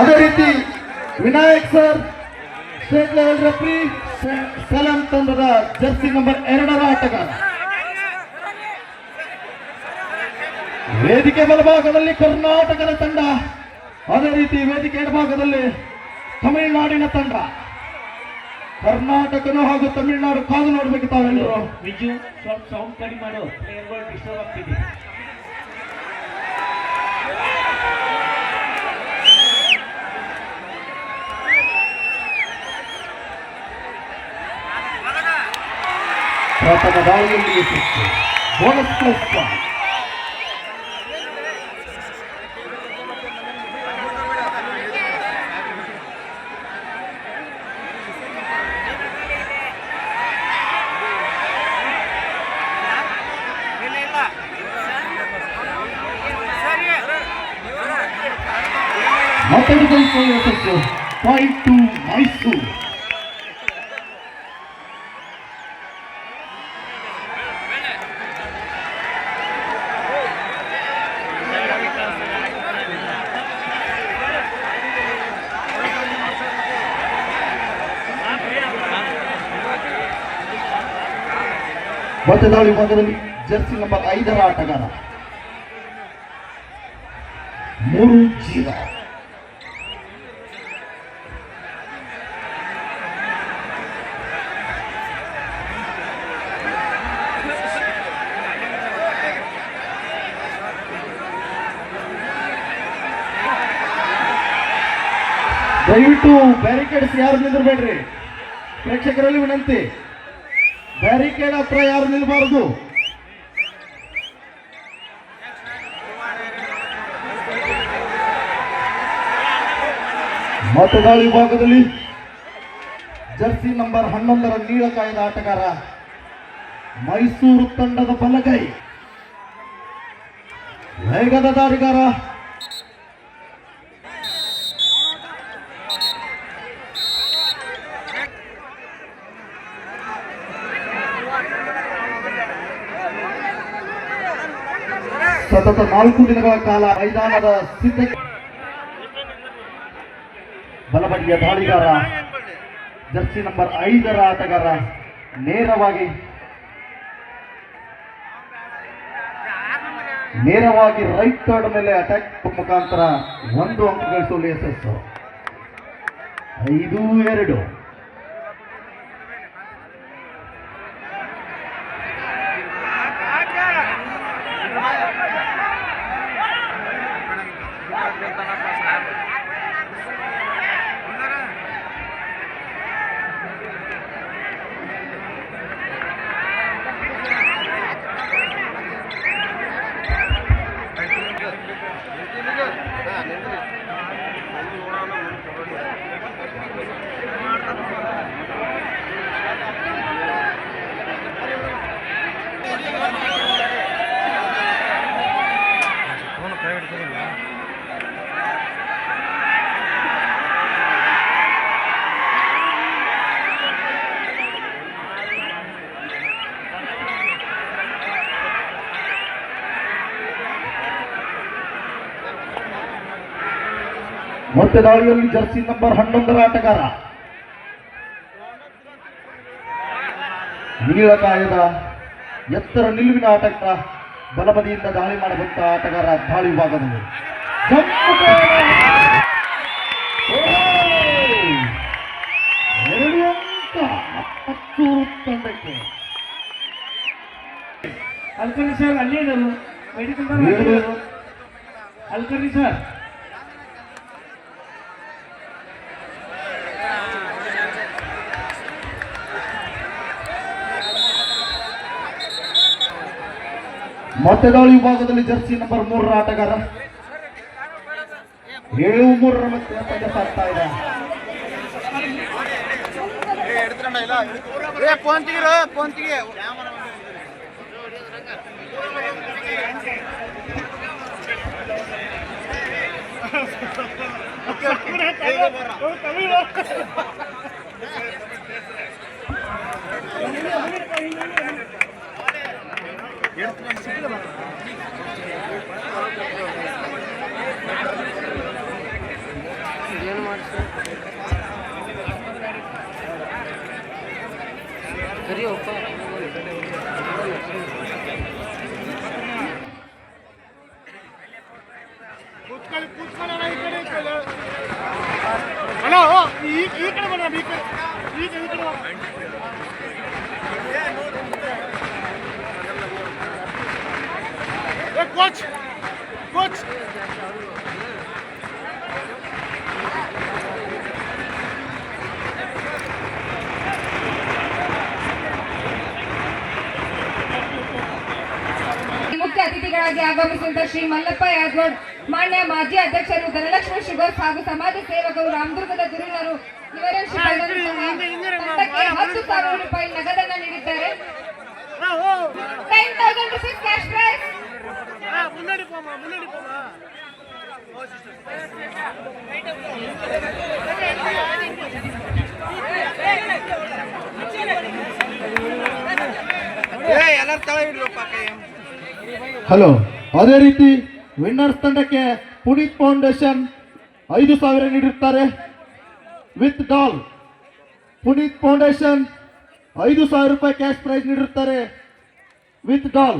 ಅದೇ ರೀತಿ Vinayak sir state level referee ಸಲಂ ತಂಡದ ಜರ್ಸಿ ನಂಬರ್ ಎರಡರ ಆಟಗಾರ. ವೇದಿಕೆ ಬಲಭಾಗದಲ್ಲಿ ಕರ್ನಾಟಕದ ತಂಡ. ಅದೇ ರೀತಿ ವೇದಿಕೆ ಎಡಭಾಗದಲ್ಲಿ ತಮಿಳುನಾಡಿನ ತಂಡ. ಕರ್ನಾಟಕನು ಹಾಗೂ ತಮಿಳುನಾಡು ಕಾದು ನೋಡ್ಬೇಕು ತಾವೆಲ್ಲರೂ. ಸೌಂಡ್ ಕಡಿಮೆ ಮಾಡು. ಡಿಸ್ಟರ್ಬ್ ಆಗ್ತಿದೆ. ಪ್ರಥಮ ದಾಳಿಯಲ್ಲಿ ಯಶಸ್ಸು ಬೋನಸ್ ಪ್ಲಸ್ ಮತ್ತೊಂದು ಯಶಸ್ಸು ಪಾಯಿಂಟ್ ಟು ಮೈಸೂರು ಮತ್ತೆ ವಿಭಾಗದಲ್ಲಿ ಭಾಗದಲ್ಲಿ ಜರ್ಸಿ ನಂಬರ್ ಐದರ ಆಟಗಾರ. ಮೂರು ಜೀವ. ದಯವಿಟ್ಟು ಬ್ಯಾರಿಕೇಡ್ಸ್ ಯಾರು ನಿಂದಿರಬೇಡ್ರಿ ಪ್ರೇಕ್ಷಕರಲ್ಲಿ ವಿನಂತಿ. ಬ್ಯಾರಿಕೇಡ್ ಹತ್ರ ಯಾರು ನಿಲ್ಬಾರದು? ಮತದಾಳಿ ವಿಭಾಗದಲ್ಲಿ ಜರ್ಸಿ ನಂಬರ್ ಹನ್ನೊಂದರ ನೀಳಕಾಯದ ಆಟಗಾರ ಮೈಸೂರು ತಂಡದ ಬಲಗೈ ವೇಗದ ದಾರಿಗಾರ ಸತತ ನಾಲ್ಕು ದಿನಗಳ ಕಾಲ ಮೈದಾನದ ಸಿದ್ಧತೆ ಬಲಬಡಿಯ ದಾಳಿಗಾರ, ಜರ್ಸಿ ನಂಬರ್ ಐದರ ಆಟಗಾರ ನೇರವಾಗಿ ನೇರವಾಗಿ ರೈಟ್ ಕಾರ್ಡ್ ಮೇಲೆ ಅಟ್ಯಾಕ್ ಮುಖಾಂತರ ಒಂದು ಅಂಕ ಗಳಿಸುವಲ್ಲಿ ಯಶಸ್ಸು ಐದು, ಎರಡು. ಮತ್ತೆ ದಾಳಿಯಲ್ಲಿ ಜರ್ಸಿ ನಂಬರ್ ಹನ್ನೊಂದರ ಆಟಗಾರ. ನೀಳಕಾಯದ ಎತ್ತರ ನಿಲುವಿನ ಆಟಕ್ಕ ಬಲಬದಿಯಿಂದ ದಾಳಿ ಮಾಡಬಂತ ಆಟಗಾರ ದಾಳಿ ವಿಭಾಗದಲ್ಲಿ ಹತ್ತೂರು ತಂಡಕ್ಕೆ ಅಲ್ಕರಿ ಸರ್ ಅಲ್ಲೇ ಇದ್ದಾರೆ ಮೆಡಿಕಲ್. ಅಲ್ಕರಿ ಸರ್. ಮತದಾಳಿ ವಿಭಾಗದಲ್ಲಿ ಜರ್ಸಿ ನಂಬರ್ ಮೂರರ ಆಟಗಾರ. ಏಳು ಮೂರರ ಮತ್ತೆ ಪಂದ್ಯ ಸಾಕ್ತಾ ಇದೆ. ತಮಿಳು. ಕರಿ ಒಪ್ಪ ಕೂತ್ಕೊಳ್ಳಿ, ಕೂತ್ಕೊಳ್ಳೋಣ ಈ ಕಡೆ ಅಣ್ಣ ಈ ಕಡೆ ಬರೋಣ ಈ ಕಡೆ ಈ ಕಡೆ ಈ ಕಡೆ ಕೋಚ್ ಕೋಚ್ ಮುಖ್ಯ ಅತಿಥಿಗಳಾಗಿ ಆಗಮಿಸಿದ ಶ್ರೀ ಮಲ್ಲಪ್ಪ ಯಾದವಾಡ್ ಮಾನ್ಯ ಮಾಜಿ ಅಧ್ಯಕ್ಷರು ಧನಲಕ್ಷ್ಮಿ ಶುಗರ್ಸ್ ಹಾಗೂ ಸಮಾಜ ಸೇವಕರು ರಾಮದುರ್ಗದ ಗುರುನರು ಇವರ ಹತ್ತು ಸಾವಿರ ರೂಪಾಯಿ ನಗದನ್ನ முன்னாடி போமா முன்னாடி போமா ಏ ಎಲ್ಲರೂ ತಳ ಹಿಡ್ರಪ್ಪ ಕೈ ಹಲೋ ಅದೇ ರೀತಿ ವಿನ್ನರ್ಸ್ ತಂಡಕ್ಕೆ ಪುನೀತ್ ಫೌಂಡೇಶನ್ ಐದು ಸಾವಿರ ನೀಡಿರುತ್ತಾರೆ ವಿತ್ ಡಾಲ್ ಪುನೀತ್ ಫೌಂಡೇಶನ್ ಐದು ಸಾವಿರ ರೂಪಾಯಿ ಕ್ಯಾಶ್ ಪ್ರೈಸ್ ನೀಡಿರುತ್ತಾರೆ ವಿತ್ ಡಾಲ್